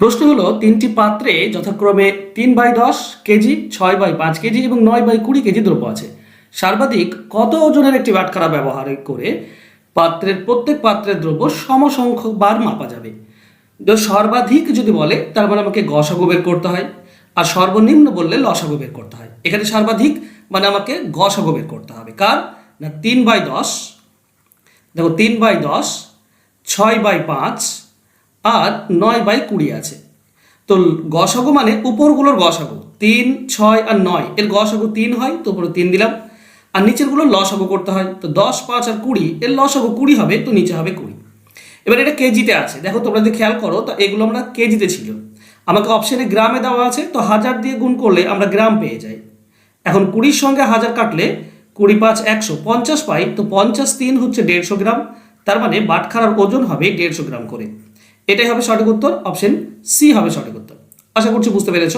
প্রশ্ন হলো, তিনটি পাত্রে যথাক্রমে তিন বাই দশ কেজি, ছয় বাই পাঁচ কেজি এবং নয় বাই কুড়ি কেজি দ্রব্য আছে। সর্বাধিক কত ওজনের একটি বাটখারা ব্যবহার করে পাত্রের প্রত্যেক পাত্রের দ্রব্য সমসংখ্যক বার মাপা যাবে? সর্বাধিক যদি বলে, তার মানে আমাকে গসাগু বের করতে হয়, আর সর্বনিম্ন বললে লসাগু বের করতে হয়। এখানে সর্বাধিক মানে আমাকে গসাগু বের করতে হবে। কার? না, তিন বাই দশ। দেখো, তিন বাই দশ, ছয় বাই পাঁচ আর নয় বাই কুড়ি আছে। তো গসাগু মানে উপরগুলোর গসাগু তিন, ছয় আর নয়। এর গসাগু তিন হয়, তো উপরে তিন দিলাম। আর নিচেরগুলো লসাগু করতে হয়, তো দশ, পাঁচ আর কুড়ি, এর লসাগু কুড়ি হবে, তো নিচে হবে কুড়ি। এবার এটা কেজিতে আছে। দেখো তোমরা যদি খেয়াল করো, তো এগুলো আমরা কেজিতে ছিল। আমাকে অপশানে গ্রামে দেওয়া আছে, তো হাজার দিয়ে গুণ করলে আমরা গ্রাম পেয়ে যাই। এখন কুড়ির সঙ্গে হাজার কাটলে কুড়ি পাঁচ একশো, পঞ্চাশ পাই, তো পঞ্চাশ তিন হচ্ছে দেড়শো গ্রাম। তার মানে বাটখারার ওজন হবে দেড়শো গ্রাম করে। এটাই হবে সঠিক উত্তর অপশন সি হবে সঠিক উত্তর। আশা করছি বুঝতে পেরেছ।